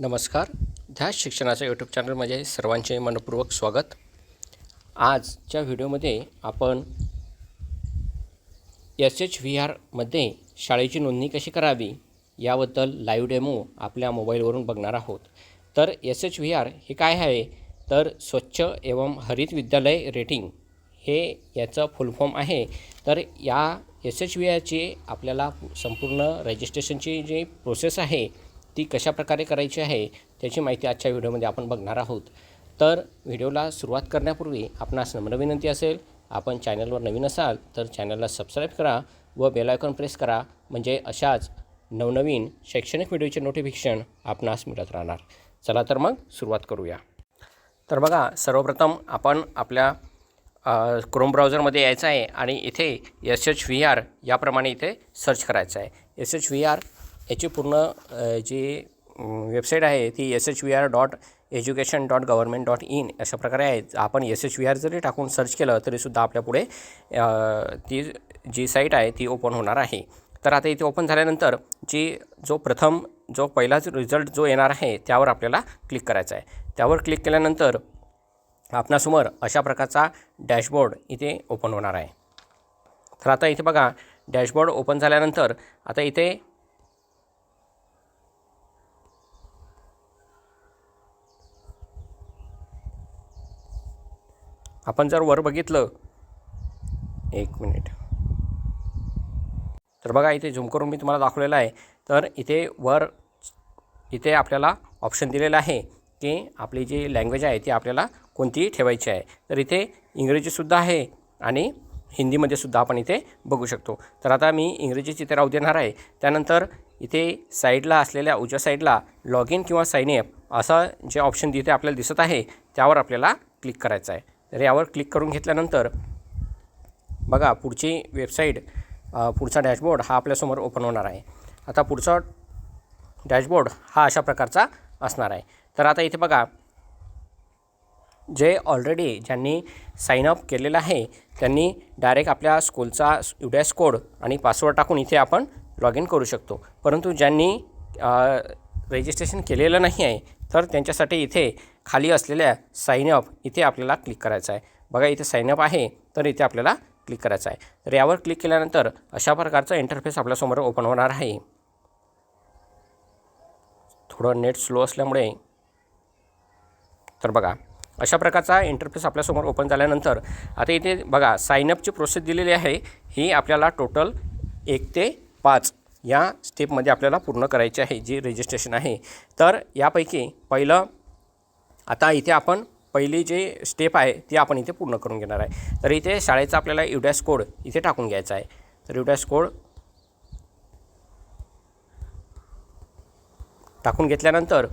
नमस्कार. ध्यास शिक्षणाच्या यूट्यूब चॅनलमध्ये सर्वांचे मनपूर्वक स्वागत. आजच्या व्हिडिओमध्ये आपण एस एच व्ही आरमध्ये शाळेची नोंदणी कशी करावी याबद्दल लाईव्ह डेमो आपल्या मोबाईलवरून बघणार आहोत. तर एस एच व्ही आर हे काय आहे? तर स्वच्छ एवं हरित विद्यालय रेटिंग हे याचं फुल फॉर्म आहे. तर या एस एच व्ही आरची आपल्याला संपूर्ण रजिस्ट्रेशनची जी प्रोसेस आहे ती कशा प्रकारे करायची आहे त्याची माहिती आजच्या व्हिडिओमध्ये आपण बघणार आहोत. तर व्हिडिओला सुरुवात करण्यापूर्वी आपणास नम्र विनंती असेल आपण चॅनलवर नवीन असाल तर चॅनलला सबस्क्राईब करा व बेलायकॉन प्रेस करा म्हणजे अशाच नवनवीन शैक्षणिक व्हिडिओचे नोटिफिकेशन आपणास मिळत राहणार. चला तर मग सुरुवात करूया. तर बघा सर्वप्रथम आपण आपल्या क्रोम ब्राउझरमध्ये यायचं आहे आणि इथे एस एच व्ही आर याप्रमाणे इथे सर्च करायचं आहे. एस एच व्ही आर याची पूर्ण जी वेबसाईट आहे ती S H V R dot education dot government dot in अशा प्रकारे आहे. आपण एस एच व्ही आर जरी टाकून सर्च केलं तरीसुद्धा आपल्यापुढे ती जी साईट आहे ती ओपन होणार आहे. तर आता इथे ओपन झाल्यानंतर जी जो प्रथम जो पहिलाच रिझल्ट जो येणार आहे त्यावर आपल्याला क्लिक करायचा आहे. त्यावर क्लिक केल्यानंतर आपणासमोर अशा प्रकारचा डॅशबोर्ड इथे ओपन होणार आहे. तर आता इथे बघा डॅशबोर्ड ओपन झाल्यानंतर आता इथे आपण जर वर बघितलं एक मिनिट. तर बघा इथे झूम करून मी तुम्हाला दाखवलेलं आहे. तर इथे वर इथे आपल्याला ऑप्शन दिलेलं आहे की आपली जी लँग्वेज आहे ती आपल्याला कोणती ठेवायची आहे. तर इथे इंग्रजीसुद्धा आहे आणि हिंदीमध्ये सुद्धा आपण इथे बघू शकतो. तर आता मी इंग्रजीची इथे राहू देणार आहे. त्यानंतर इथे साईडला असलेल्या उजव्या साईडला लॉग इन किंवा साईन अप असं जे ऑप्शन तिथे आपल्याला दिसत आहे त्यावर आपल्याला क्लिक करायचं आहे. तर यावर क्लिक करून घेतल्यानंतर बघा पुढची वेबसाईट पुढचा डॅशबोर्ड हा आपल्यासमोर ओपन होणार आहे. आता पुढचा डॅशबोर्ड हा अशा प्रकारचा असणार आहे. तर आता इथे बघा जे ऑलरेडी ज्यांनी साईनअप केलेलं आहे त्यांनी डायरेक्ट आपल्या स्कूलचा युडॅस कोड आणि पासवर्ड टाकून इथे आपण लॉग इन करू शकतो. परंतु ज्यांनी रजिस्ट्रेशन केलेलं नाही आहे तर त्यांच्यासाठी इथे खाली असलेल्या साईनअप इथे आपल्याला क्लिक करायचं आहे. बघा इथे साईनअप आहे तर इथे आपल्याला क्लिक करायचं आहे. तर यावर क्लिक केल्यानंतर अशा प्रकारचा इंटरफेस आपल्यासमोर ओपन होणार आहे. थोडं नेट स्लो असल्यामुळे तर बघा अशा प्रकारचा इंटरफेस आपल्यासमोर ओपन झाल्यानंतर आता इथे बघा साईनअपची प्रोसेस दिलेली आहे. ही आपल्याला टोटल एक ते पाच या स्टेपमध्ये आपल्याला पूर्ण करायची आहे जी रजिस्ट्रेशन आहे. तर यापैकी पहिलं आता इथे आपण पहिली जे स्टेप आहे ती आपण इथे पूर्ण करून घेणार आहे. तर इथे शाळेचा आपल्याला युडॅस कोड इथे टाकून घ्यायचा आहे. तर युडॅस कोड टाकून घेतल्यानंतर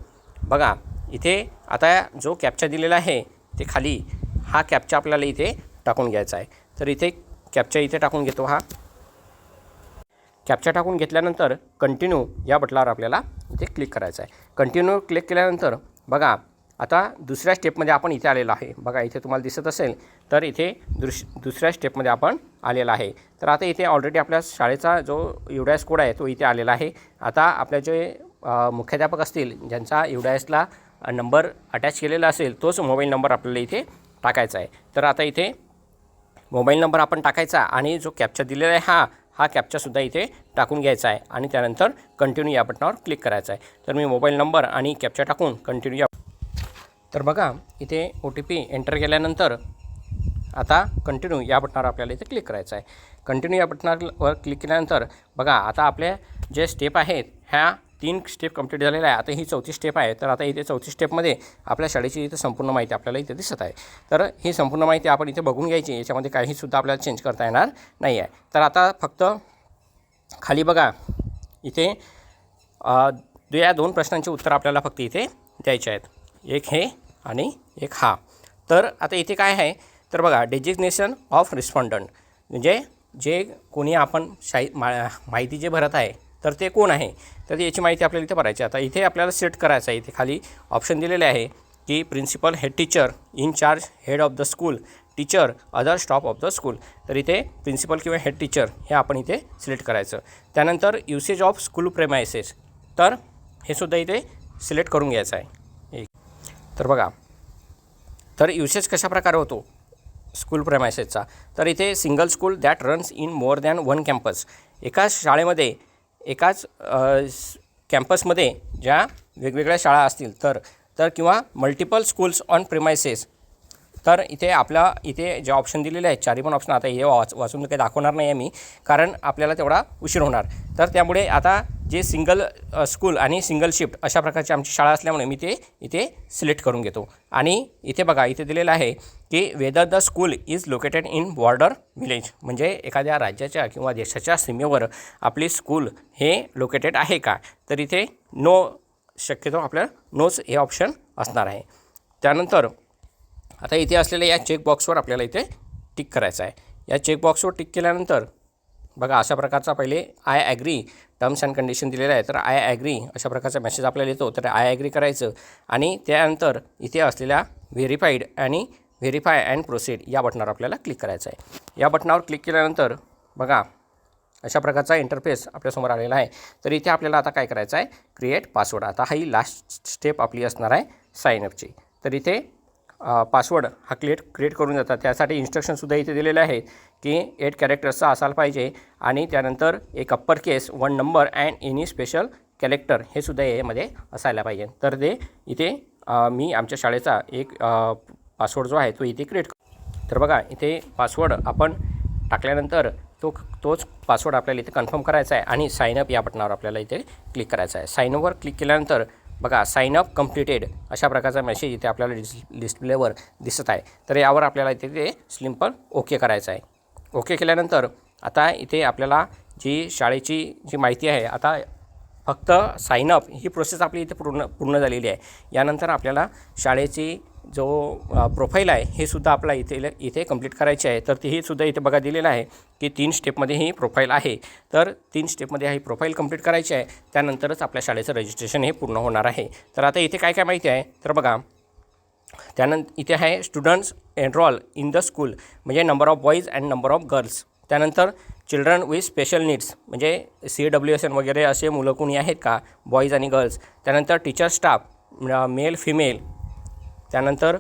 बघा इथे आता जो कॅप्चा दिलेला आहे ते खाली हा कॅप्चा आपल्याला इथे टाकून घ्यायचा आहे. तर इथे कॅप्चा इथे टाकून घेतो हा. कॅप्चा टाकून घेतल्यानंतर कंटिन्यू या बटलावर आपल्याला इथे क्लिक करायचं आहे. कंटिन्यू क्लिक केल्यानंतर बघा आता दुसऱ्या स्टेपमध्ये आपण इथे आलेलो आहे. बघा इथे तुम्हाला दिसत असेल तर इथे दुस दुसऱ्या स्टेपमध्ये आपण आलेला आहे. तर आता इथे ऑलरेडी आपल्या शाळेचा जो युडायस कोड आहे तो इथे आलेला आहे. आता आपल्या जे मुख्याध्यापक असतील ज्यांचा युडायसला नंबर अटॅच केलेला असेल तोच मोबाईल नंबर आपल्याला इथे टाकायचा आहे. तर आता इथे मोबाईल नंबर आपण टाकायचा आणि जो कॅप्चा दिलेला आहे हा हा कॅप्चासुद्धा इथे टाकून घ्यायचा आहे आणि त्यानंतर कंटिन्यू या बटनावर क्लिक करायचा आहे. तर मी मोबाईल नंबर आणि कॅप्चा टाकून कंटिन्यू या तर बघा इथे ओ टी पी एंटर केल्यानंतर आता कंटिन्यू या बटनावर आपल्याला इथे क्लिक करायचं आहे. कंटिन्यू या बटनावर क्लिक केल्यानंतर बघा आता आपल्या जे स्टेप आहेत ह्या तीन स्टेप कंप्लीट झालेल्या आहे. आता ही चौथी स्टेप आहे. तर आता इथे चौथी स्टेपमध्ये आपल्या शाळेची इथे संपूर्ण माहिती आपल्याला इथे दिसत आहे. तर ही संपूर्ण माहिती आपण इथे बघून घ्यायची याच्यामध्ये काहीसुद्धा आपल्याला चेंज करता येणार नाही आहे. तर आता फक्त खाली बघा. इथे या दोन प्रश्नांची उत्तर आपल्याला फक्त इथे द्यायचे आहेत. एक हे आणि एक हा. तर आता इथे काय आहे? तर बघा डेजिग्नेशन ऑफ रिस्पॉन्डंट म्हणजे जे कोणी आपण शाही मा माहिती जे भरत आहे तर ते कोण आहे? तर याची माहिती आपल्याला इथे भरायची आहे. आता इथे आपल्याला सेट करायचं आहे. इथे खाली ऑप्शन दिलेले आहे की principal head teacher in charge head of the school teacher other stop of the school तर इथे प्रिन्सिपल किंवा हेड टीचर हे आपण इथे सिलेक्ट करायचं. त्यानंतर युसेज ऑफ स्कूल प्रेमायसेस तर हे सुद्धा इथे सिलेक्ट करून घ्यायचं आहे. एक. तर बघा. तर युसेज कशा प्रकारे होतो स्कूल प्रेमायसेसचा तर इथे single school that runs in more than one campus एका शाळेमध्ये एकाच कॅम्पसमध्ये ज्या वेगवेगळ्या शाळा असतील तर तर किंवा मल्टिपल स्कूल्स ऑन प्रिमायसेस तर इथे आपला इथे जे ऑप्शन दिलेले आहेत चारी पण ऑप्शन आता हे वाच वाचून काही दाखवणार नाही आहे मी कारण आपल्याला तेवढा उशीर होणार. तर त्यामुळे आता जे सिंगल स्कूल आणि सिंगल शिफ्ट अशा प्रकारची आमची शाळा असल्यामुळे मी ते इथे सिलेक्ट करून घेतो. आणि इथे बघा इथे दिलेलं आहे की whether the school is located in border village म्हणजे एखाद्या राज्याच्या किंवा देशाच्या सीमेवर आपली स्कूल हे लोकेटेड आहे का? तर इथे नो शक्यतो आपल्याला नोच हे ऑप्शन असणार आहे. त्यानंतर आता इथे असलेल्या या चेकबॉक्सवर आपल्याला इथे टिक करायचं आहे. या चेकबॉक्सवर टिक केल्यानंतर बघा अशा प्रकारचा पहिले I agree terms and condition दिलेलं आहे तर आय ॲग्री अशा प्रकारचा मेसेज आपल्याला येतो. तर आय ॲग्री करायचं. आणि त्यानंतर इथे असलेल्या व्हेरीफाईड आणि व्हेरीफाय अँड प्रोसीड या बटनावर आपल्याला क्लिक करायचं आहे. या बटनावर क्लिक केल्यानंतर बघा अशा प्रकारचा इंटरफेस आपल्यासमोर आलेला आहे. तर इथे आपल्याला आता काय करायचं आहे? क्रिएट पासवर्ड आता ही लास्ट स्टेप आपली असणार आहे साईनअपची तर इथे पासवर्ड हा क्रिएट क्रिएट करून जातात त्यासाठी इन्स्ट्रक्शनसुद्धा इथे दिलेले आहे की एट कॅरेक्टर्सचा असायला पाहिजे आणि त्यानंतर एक upper case one number and any special character हे सुद्धा यामध्ये असायला पाहिजे. तर ते इथे मी आमच्या शाळेचा एक पासवर्ड जो आहे तो इथे क्रिएट तर बघा इथे पासवर्ड आपण टाकल्यानंतर तो तोच पासवर्ड आपल्याला इथे कन्फर्म करायचा आहे आणि साईनअप या बटनावर आपल्याला इथे क्लिक करायचा आहे. साईनअपवर क्लिक केल्यानंतर बघा साईनअप कम्प्लिटेड अशा प्रकारचा मेसेज इथे आपल्याला डिस डिस्प्लेवर दिसत आहे. तर यावर आपल्याला इथे ते सिंपल ओके करायचं आहे. ओके केल्यानंतर आता इथे आपल्याला जी शाळेची जी माहिती आहे आता फक्त साईनअप ही प्रोसेस आपली इथे पूर्ण पूर्ण झालेली आहे. यानंतर आपल्याला शाळेची जो प्रोफाईल आहे हे सुद्धा आपला इथे इथे कंप्लीट करायची आहे. तर तीही सुद्धा इथे बघा दिलेलं आहे की तीन स्टेपमध्ये ही प्रोफाईल आहे. तर तीन स्टेपमध्ये ही प्रोफाईल कंप्लीट करायची आहे. त्यानंतरच आपल्या शाळेचं रजिस्ट्रेशन हे पूर्ण होणार आहे. तर आता इथे काय काय माहिती आहे? तर बघा त्यानंतर इथे आहे students enrol in the school म्हणजे number of boys and number of girls त्यानंतर चिल्ड्रन विथ स्पेशल नीड्स म्हणजे सी डब्ल्यू एस एन वगैरे असे मुलं कोणी आहेत का? बॉईज आणि गर्ल्स त्यानंतर टीचर स्टाफ मेल फिमेल त्यानंतर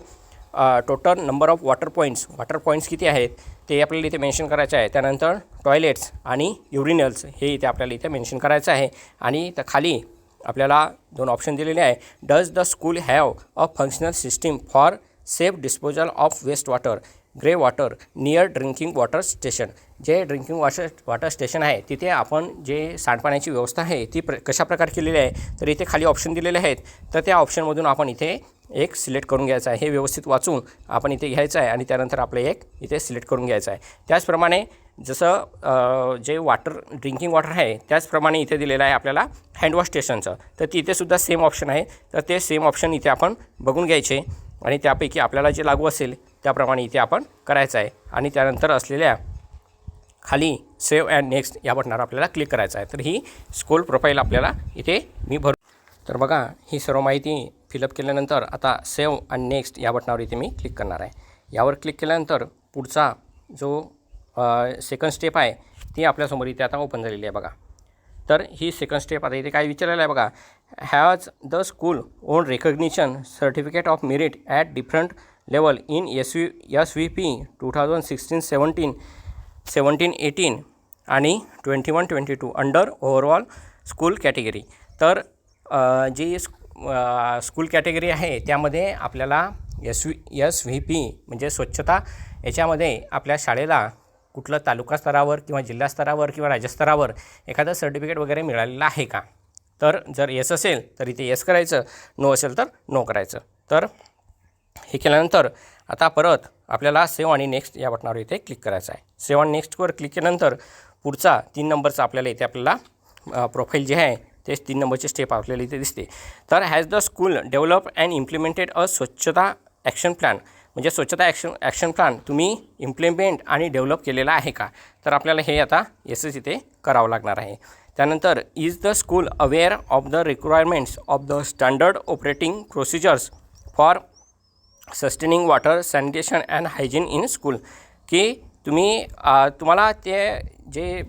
total number of water points water points किती आहेत ते आपल्याला इथे मेन्शन करायचं आहे. त्यानंतर टॉयलेट्स आणि युरिनल्स हे इथे आपल्याला इथे मेन्शन करायचं आहे. आणि त्या खाली आपल्याला दोन ऑप्शन दिलेले आहे. Does the school have a functional system for safe disposal of waste water grey water near drinking water station जे ड्रिंकिंग वॉटर वॉटर स्टेशन आहे तिथे आपण जे सांडपाण्याची व्यवस्था आहे ती प्र कशा प्रकारे केलेली आहे तर इथे खाली ऑप्शन दिलेले आहेत. तर त्या ऑप्शनमधून आपण इथे एक सिलेक्ट करून घ्यायचं आहे. हे व्यवस्थित वाचून आपण इथे घ्यायचं आहे आणि त्यानंतर आपलं एक इथे सिलेक्ट करून घ्यायचं आहे. त्याचप्रमाणे जसं जे वॉटर ड्रिंकिंग वॉटर आहे त्याचप्रमाणे इथे दिलेलं आहे आपल्याला हँडवॉश स्टेशनचं तर तिथेसुद्धा सेम ऑप्शन आहे. तर ते सेम ऑप्शन इथे आपण बघून घ्यायचे आणि त्यापैकी आपल्याला जे लागू असेल त्याप्रमाणे इथे आपण करायचं आहे. आणि त्यानंतर असलेल्या खाली सेव्ह अँड नेक्स्ट या बटनावर आपल्याला क्लिक करायचं आहे. तर ही स्कूल प्रोफाईल आपल्याला इथे मी भरू तर बघा ही सर्व माहिती फिलअप केल्यानंतर आता सेव्ह अँड नेक्स्ट या बटनावर इथे मी क्लिक करणार आहे. यावर क्लिक केल्यानंतर पुढचा जो सेकंड स्टेप आहे ती आपल्यासमोर इथे आता ओपन झालेली आहे बघा. तर ही सेकंड स्टेप आता इथे काय विचारलेलं आहे बघा. Has the school own recognition certificate of merit at different level in S V S V P two thousand sixteen seventeen seventeen eighteen आणि twenty one twenty two under overall school category. तर जी स्क- school category आहे त्यामध्ये आपल्याला S V S V P म्हणजे स्वच्छता याच्यामध्ये आपल्या शाळेला कुठलं तालुका स्तरावर किंवा जिल्हा स्तरावर किंवा राज्यस्तरावर एखादं सर्टिफिकेट वगैरे मिळालेलं आहे का? तर जर येस असेल तर इथे येस करायचं नो असेल तर नो करायचं. तर हे केल्यानंतर आता परत आपल्याला सेव्ह आणि नेक्स्ट या बटनावर इथे क्लिक करायचं आहे. सेव्ह आणि नेक्स्टवर क्लिक केल्यानंतर पुढचा तीन नंबरचा आपल्याला इथे आपल्याला प्रोफाईल जे आहे तेच तीन नंबरची स्टेप आपल्याला इथे दिसते. तर has the school develop and implemented a swachhata action plan म्हणजे स्वच्छता ॲक्शन ॲक्शन प्लॅन तुम्ही इम्प्लिमेंट आणि डेव्हलप केलेला आहे का? तर आपल्याला हे आता येसच इथे करावं लागणार आहे. त्यानंतर is the school aware of the requirements of the standard operating procedures for sustaining water sanitation and hygiene in school. की तुम्ही तुम्हाला ते जे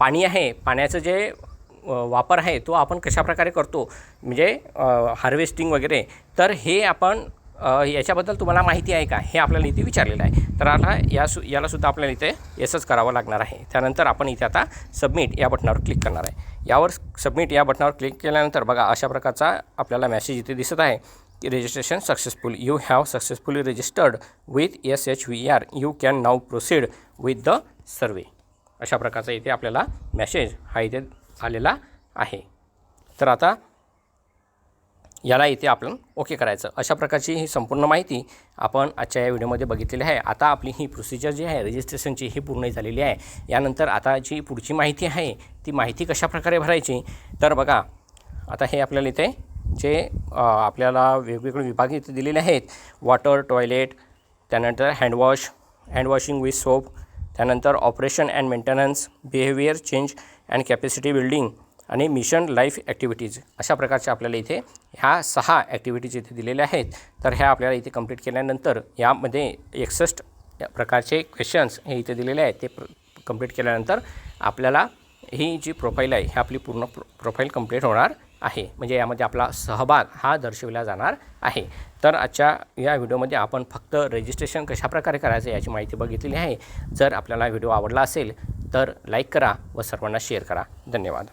पाणी आहे पाण्याचं जे वापर आहे तो आपण कशाप्रकारे करतो? म्हणजे हार्वेस्टिंग वगैरे. तर हे आपण याच्याबद्दल तुम्हाला माहिती आहे का? हे आपल्याला इथे विचारलेलं आहे. तर आता या सु यालासुद्धा आपल्याला इथे येसच करावं लागणार आहे. त्यानंतर आपण इथे आता सबमिट या बटनावर क्लिक करणार आहे. यावर सबमिट या बटनावर क्लिक केल्यानंतर बघा अशा प्रकारचा आपल्याला मेसेज इथे दिसत आहे. Registration successful you have successfully registered with S H V R you can now proceed with the survey अशा प्रकारचा इथे आपल्याला मेसेज हा इथे आलेला आहे. तर आता याला इथे आपण ओके करायचं. अशा प्रकारची ही संपूर्ण माहिती आपण आजच्या या व्हिडिओमध्ये बघितलेली आहे. आता आपली ही प्रोसिजर जी आहे रजिस्ट्रेशनची ही पूर्ण झालेली आहे. यानंतर आता जी पुढची माहिती आहे ती माहिती कशाप्रकारे भरायची? तर बघा आता हे आपल्याला इथे जे आपल्याला वेगवेगळे विभाग इथे दिलेले आहेत. वॉटर टॉयलेट त्यानंतर हँडवॉश हँडवॉशिंग विथ सोप त्यानंतर operation and maintenance behaviour change and capacity building आणि मिशन लाईफ ॲक्टिव्हिटीज अशा प्रकारच्या आपल्याला इथे ह्या सहा ॲक्टिव्हिटीज इथे दिलेल्या आहेत. तर ह्या आपल्याला इथे कंप्लीट केल्यानंतर यामध्ये एकसष्ट प्रकारचे क्वेश्चन्स हे इथे दिलेले आहेत. ते प्र कंप्लीट केल्यानंतर आपल्याला ही जी प्रोफाईल आहे ही आपली पूर्ण प्रो प्रोफाईल कंप्लीट होणार आहे. म्हणजे यामध्ये आपला सहभाग हा दर्शविला जाणार आहे. तर आजच्या या व्हिडिओमध्ये आपण फक्त रजिस्ट्रेशन कशाप्रकारे करायचं याची माहिती बघितलेली आहे. जर आपल्याला व्हिडिओ आवडला असेल तर लाईक करा व सर्वांना शेअर करा. धन्यवाद.